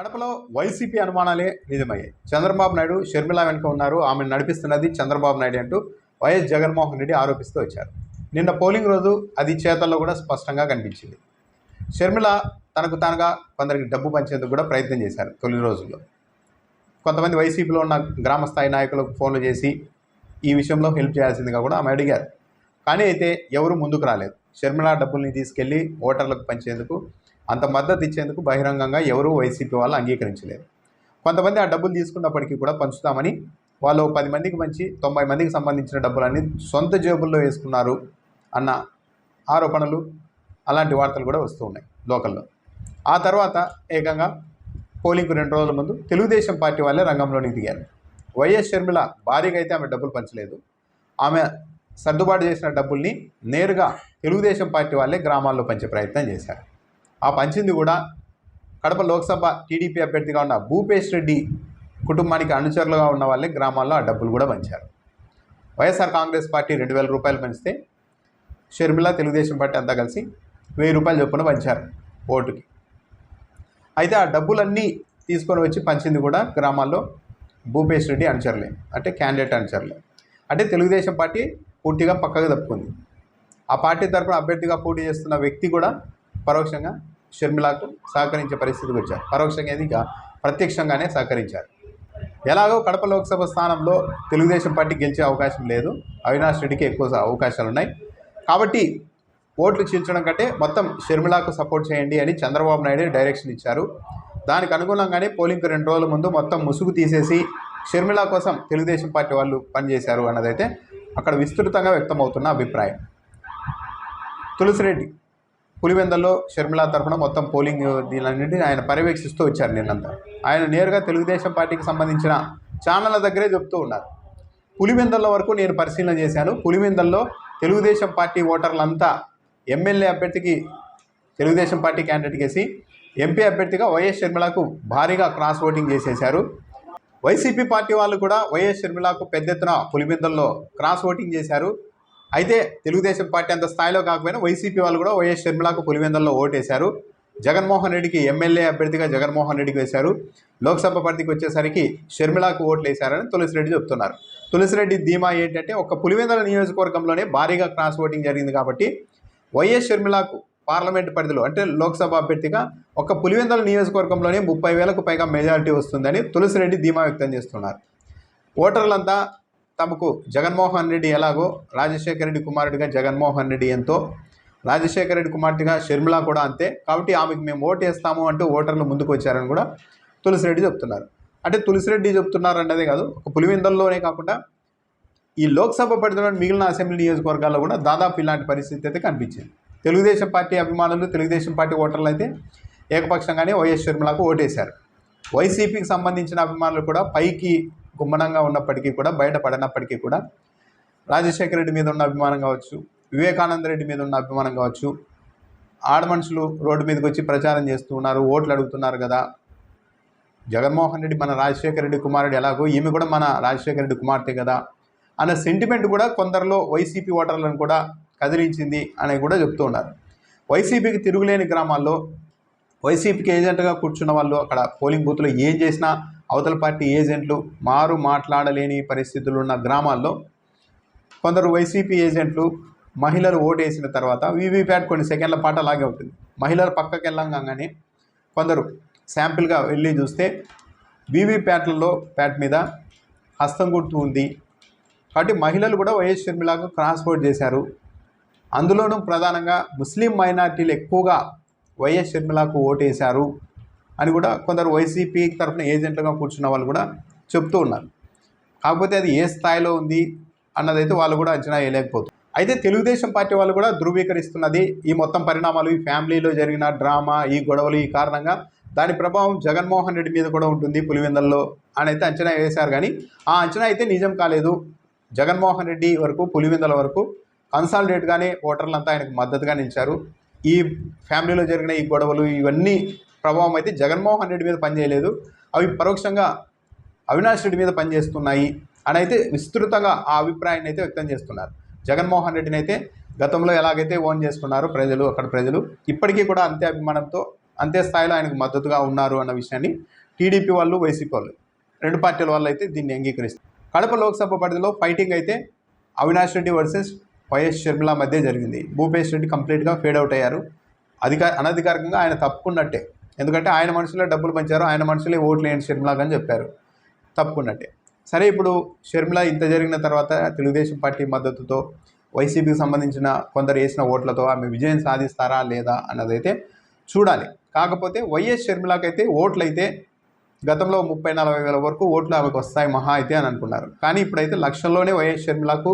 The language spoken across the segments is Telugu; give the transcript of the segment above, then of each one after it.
కడపలో వైసీపీ అనుమానాలే నిజమయ్యాయి. చంద్రబాబు నాయుడు షర్మిల వెనుక ఉన్నారు. ఆమెను నడిపిస్తున్నది చంద్రబాబు నాయుడు అంటూ వైఎస్ జగన్మోహన్ రెడ్డి ఆరోపిస్తూ వచ్చారు. నిన్న పోలింగ్ రోజు అది చేతల్లో కూడా స్పష్టంగా కనిపించింది. షర్మిల తనకు తానుగా కొందరికి డబ్బు పంచేందుకు కూడా ప్రయత్నం చేశారు తొలి రోజుల్లో. కొంతమంది వైసీపీలో ఉన్న గ్రామ స్థాయి నాయకులకు ఫోన్లు చేసి ఈ విషయంలో హెల్ప్ చేయాల్సిందిగా కూడా ఆమె అడిగారు. కానీ అయితే ఎవరు ముందుకు రాలేదు. షర్మిల డబ్బుల్ని తీసుకెళ్ళి ఓటర్లకు పంచేందుకు అంత మద్దతు ఇచ్చేందుకు బహిరంగంగా ఎవరూ వైసీపీ వాళ్ళు అంగీకరించలేదు. కొంతమంది ఆ డబ్బులు తీసుకున్నప్పటికీ కూడా పంచుతామని వాళ్ళు పది మందికి మంచి తొంభై మందికి సంబంధించిన డబ్బులన్నీ సొంత జేబుల్లో వేసుకున్నారు అన్న ఆరోపణలు అలాంటి వార్తలు కూడా వస్తూ ఉన్నాయి లోకల్లో. ఆ తర్వాత ఏకంగా పోలింగ్కు రెండు రోజుల ముందు తెలుగుదేశం పార్టీ వాళ్ళే రంగంలోనికి దిగారు. వైఎస్ షర్మిల భారీగా అయితే ఆమె డబ్బులు పంచలేదు. ఆమె సర్దుబాటు చేసిన డబ్బుల్ని నేరుగా తెలుగుదేశం పార్టీ వాళ్ళే గ్రామాల్లో పంచే ప్రయత్నం చేశారు. ఆ పంచింది కూడా కడప లోక్సభ టీడీపీ అభ్యర్థిగా ఉన్న భూపేష్ రెడ్డి కుటుంబానికి అనుచరులుగా ఉన్న వాళ్ళే గ్రామాల్లో ఆ డబ్బులు కూడా పంచారు. వైఎస్ఆర్ కాంగ్రెస్ పార్టీ రెండు వేల రూపాయలు పంచితే షర్మిల తెలుగుదేశం పార్టీ అంతా కలిసి వెయ్యి రూపాయలు చొప్పున పంచారు ఓటుకి. అయితే ఆ డబ్బులన్నీ తీసుకొని వచ్చి పంచింది కూడా గ్రామాల్లో భూపేష్ రెడ్డి అనుచరులే అంటే క్యాండిడేట్ అనుచరులే. అంటే తెలుగుదేశం పార్టీ పూర్తిగా పక్కకు తప్పుకుంది. ఆ పార్టీ తరపున అభ్యర్థిగా పోటీ చేస్తున్న వ్యక్తి కూడా పరోక్షంగా షర్మిలాకు సహకరించే పరిస్థితికి వచ్చారు. పరోక్షంగా ఇది ఇక ప్రత్యక్షంగానే సహకరించారు. ఎలాగో కడప లోక్సభ స్థానంలో తెలుగుదేశం పార్టీ గెలిచే అవకాశం లేదు. అవినాష్ రెడ్డికి ఎక్కువ అవకాశాలు ఉన్నాయి. కాబట్టి ఓట్లు చీల్చడం కంటే మొత్తం షర్మిలాకు సపోర్ట్ చేయండి అని చంద్రబాబు నాయుడు డైరెక్షన్ ఇచ్చారు. దానికి అనుగుణంగానే పోలింగ్కి రెండు రోజుల ముందు మొత్తం ముసుగు తీసేసి షర్మిల కోసం తెలుగుదేశం పార్టీ వాళ్ళు పనిచేశారు అన్నదైతే అక్కడ విస్తృతంగా వ్యక్తమవుతున్న అభిప్రాయం. తులసిరెడ్డి పులివెందల్లో షర్మిల తరఫున మొత్తం పోలింగ్ దీనిలన్నింటినీ ఆయన పర్యవేక్షిస్తూ వచ్చారు నిన్నంతా. ఆయన నేరుగా తెలుగుదేశం పార్టీకి సంబంధించిన ఛానళ్ళ దగ్గరే చెప్తూ ఉన్నారు. పులివెందల్లో వరకు నేను పరిశీలన చేశాను. పులివెందల్లో తెలుగుదేశం పార్టీ ఓటర్లంతా ఎమ్మెల్యే అభ్యర్థికి తెలుగుదేశం పార్టీ క్యాండిడేట్ చేసి ఎంపీ అభ్యర్థిగా వైఎస్ షర్మిలకు భారీగా క్రాస్ ఓటింగ్ చేసేశారు. వైసీపీ పార్టీ వాళ్ళు కూడా వైఎస్ షర్మిలకు పెద్ద ఎత్తున పులివెందల్లో క్రాస్ ఓటింగ్ చేశారు. అయితే తెలుగుదేశం పార్టీ అంత స్థాయిలో కాకపోయినా వైసీపీ వాళ్ళు కూడా వైఎస్ షర్మిలకు పులివెందుల్లో ఓటేశారు. జగన్మోహన్ రెడ్డికి ఎమ్మెల్యే అభ్యర్థిగా జగన్మోహన్ రెడ్డికి వేశారు లోక్సభ పరిధికి వచ్చేసరికి షర్మిలాకు ఓట్లు వేశారని తులసిరెడ్డి చెప్తున్నారు. తులసిరెడ్డి ధీమా ఏంటంటే ఒక పులివెందుల నియోజకవర్గంలోనే భారీగా క్రాస్ ఓటింగ్ జరిగింది కాబట్టి వైఎస్ షర్మిలాకు పార్లమెంట్ పరిధిలో అంటే లోక్సభ అభ్యర్థిగా ఒక పులివెందుల నియోజకవర్గంలోనే ముప్పై వేలకు పైగా మెజారిటీ వస్తుందని తులసిరెడ్డి ధీమా వ్యక్తం చేస్తున్నారు. ఓటర్లంతా తమకు జగన్మోహన్ రెడ్డి ఎలాగో రాజశేఖర రెడ్డి కుమారుడిగా జగన్మోహన్ రెడ్డి ఎంతో రాజశేఖర రెడ్డి కుమార్తెగా షర్మిల కూడా అంతే. కాబట్టి ఆమెకు మేము ఓటు వేస్తాము అంటూ ఓటర్లు ముందుకు వచ్చారని కూడా తులసిరెడ్డి చెప్తున్నారు. అంటే తులసిరెడ్డి చెప్తున్నారు అన్నదే కాదు ఒక పులివిందల్లోనే కాకుండా ఈ లోక్సభ పరిధిలో మిగిలిన అసెంబ్లీ నియోజకవర్గాల్లో కూడా దాదాపు ఇలాంటి పరిస్థితి అయితే కనిపించింది. తెలుగుదేశం పార్టీ అభిమానులు తెలుగుదేశం పార్టీ ఓటర్లు అయితే ఏకపక్షంగానే వైఎస్ షర్మిలకు ఓటేశారు. వైసీపీకి సంబంధించిన అభిమానులు కూడా పైకి కుమ్మనంగా ఉన్నప్పటికీ కూడా బయటపడినప్పటికీ కూడా రాజశేఖర రెడ్డి మీద ఉన్న అభిమానం కావచ్చు వివేకానంద రెడ్డి మీద ఉన్న అభిమానం కావచ్చు ఆడ మనుషులు రోడ్డు మీదకి వచ్చి ప్రచారం చేస్తూ ఉన్నారు ఓట్లు అడుగుతున్నారు కదా. జగన్మోహన్ రెడ్డి మన రాజశేఖర రెడ్డి కుమారుడు ఎలాగో ఈమె కూడా మన రాజశేఖర రెడ్డి కుమార్తె కదా అన్న సెంటిమెంట్ కూడా కొందరిలో వైసీపీ ఓటర్లను కూడా కదిలించింది అని కూడా చెప్తూ ఉన్నారు. వైసీపీకి తిరుగులేని గ్రామాల్లో వైసీపీకి ఏజెంట్గా కూర్చున్న వాళ్ళు అక్కడ పోలింగ్ బూత్లో ఏం చేసినా అవతల పార్టీ ఏజెంట్లు మారు మాట్లాడలేని పరిస్థితులు ఉన్న గ్రామాల్లో కొందరు వైసీపీ ఏజెంట్లు మహిళలు ఓటేసిన తర్వాత వీవీప్యాట్ కొన్ని సెకండ్ల పాట అలాగే ఉంటుంది. మహిళలు పక్కకి వెళ్ళంగానే కొందరు శాంపిల్గా వెళ్ళి చూస్తే వీవీప్యాట్లలో ప్యాట్ మీద హస్తం గుర్తు ఉంది. కాబట్టి మహిళలు కూడా వైఎస్ షర్మిలాకు క్రాస్ ఓట్ చేశారు. అందులోనూ ప్రధానంగా ముస్లిం మైనార్టీలు ఎక్కువగా వైఎస్ షర్మిలాకు ఓటేశారు. అని కూడా కొందరు వైసీపీ తరఫున ఏజెంట్లుగా కూర్చున్న వాళ్ళు కూడా చెప్తూ ఉన్నారు. కాకపోతే అది ఏ స్థాయిలో ఉంది అన్నదైతే వాళ్ళు కూడా అంచనా వేయలేకపోతుంది అయితే తెలుగుదేశం పార్టీ వాళ్ళు కూడా ధృవీకరిస్తున్నది ఈ మొత్తం పరిణామాలు ఈ ఫ్యామిలీలో జరిగిన డ్రామా ఈ గొడవలు ఈ కారణంగా దాని ప్రభావం జగన్మోహన్ రెడ్డి మీద కూడా ఉంటుంది పులివెందల్లో అని అయితే అంచనా వేశారు. కానీ ఆ అంచనా అయితే నిజం కాలేదు. జగన్మోహన్ రెడ్డి వరకు పులివెందల వరకు కన్సాలిడేట్గానే ఓటర్లంతా ఆయనకు మద్దతుగా నిలిచారు. ఈ ఫ్యామిలీలో జరిగిన ఈ గొడవలు ఇవన్నీ ప్రభావం అయితే జగన్మోహన్ రెడ్డి మీద పనిచేయలేదు. అవి పరోక్షంగా అవినాష్ రెడ్డి మీద పనిచేస్తున్నాయి అని అయితే విస్తృతంగా ఆ అభిప్రాయాన్ని అయితే వ్యక్తం చేస్తున్నారు. జగన్మోహన్ రెడ్డిని అయితే గతంలో ఎలాగైతే ఓన్ చేసుకున్నారో ప్రజలు అక్కడ ప్రజలు ఇప్పటికీ కూడా అంతే అభిమానంతో అంతే స్థాయిలో ఆయనకు మద్దతుగా ఉన్నారు అన్న విషయాన్ని టీడీపీ వాళ్ళు వైసీపీ వాళ్ళు రెండు పార్టీల వాళ్ళు అయితే దీన్ని అంగీకరిస్తారు కడప లోక్సభ పరిధిలో ఫైటింగ్ అయితే అవినాష్ రెడ్డి వర్సెస్ వైఎస్ షర్మిల మధ్య జరిగింది. భూపేష్ రెడ్డి కంప్లీట్గా ఫేడ్ అవుట్ అయ్యారు. అధికార అనధికారికంగా ఆయన తప్పుకున్నట్టే. ఎందుకంటే ఆయన మనుషులే డబ్బులు పంచారు ఆయన మనుషులే ఓట్లు వేయండి షర్మిలాకి అని చెప్పారు. తప్పుకున్నట్టే. సరే ఇప్పుడు షర్మిల ఇంత జరిగిన తర్వాత తెలుగుదేశం పార్టీ మద్దతుతో వైసీపీకి సంబంధించిన కొందరు వేసిన ఓట్లతో ఆమె విజయం సాధిస్తారా లేదా అన్నదైతే చూడాలి. కాకపోతే వైఎస్ షర్మిలాకైతే ఓట్లు అయితే గతంలో ముప్పై నలభై వేల వరకు ఓట్లు ఆమెకు వస్తాయి మహా అయితే అని అనుకున్నారు. కానీ ఇప్పుడైతే లక్షల్లోనే వైఎస్ షర్మిలకు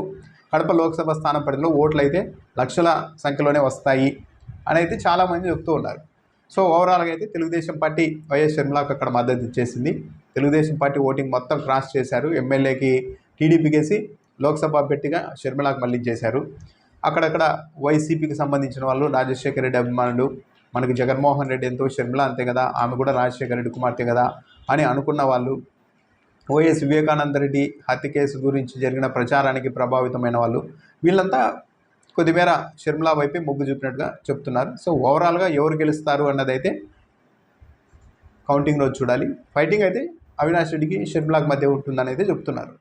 కడప లోక్సభ స్థానం పరిధిలో ఓట్లు అయితే లక్షల సంఖ్యలోనే వస్తాయి అని అయితే చాలామంది చెప్తూ ఉన్నారు. సో ఓవరాల్గా అయితే తెలుగుదేశం పార్టీ వైఎస్ షర్మిలాకు అక్కడ మద్దతు ఇచ్చేసింది. తెలుగుదేశం పార్టీ ఓటింగ్ మొత్తం క్రాస్ చేశారు. ఎమ్మెల్యేకి టీడీపీ కేసి లోక్సభ అభ్యర్థిగా షర్మిలాకు మళ్ళీ చేశారు. అక్కడక్కడ వైసీపీకి సంబంధించిన వాళ్ళు రాజశేఖర రెడ్డి అభిమానులు మనకు జగన్మోహన్ రెడ్డి ఎంతో షర్మిల అంతే కదా ఆమె కూడా రాజశేఖర రెడ్డి కుమార్తె కదా అని అనుకున్న వాళ్ళు వైఎస్ వివేకానంద రెడ్డి హత్య కేసు గురించి జరిగిన ప్రచారానికి ప్రభావితమైన వాళ్ళు వీళ్ళంతా కొద్దిమేర షర్మిలా వైపే మొగ్గు చూపినట్టుగా చెప్తున్నారు. సో ఓవరాల్గా ఎవరు గెలుస్తారు అన్నదైతే కౌంటింగ్ రోజు చూడాలి. ఫైటింగ్ అయితే అవినాష్ రెడ్డికి షర్మిలాకి మధ్య ఉంటుందని అయితే చెప్తున్నారు.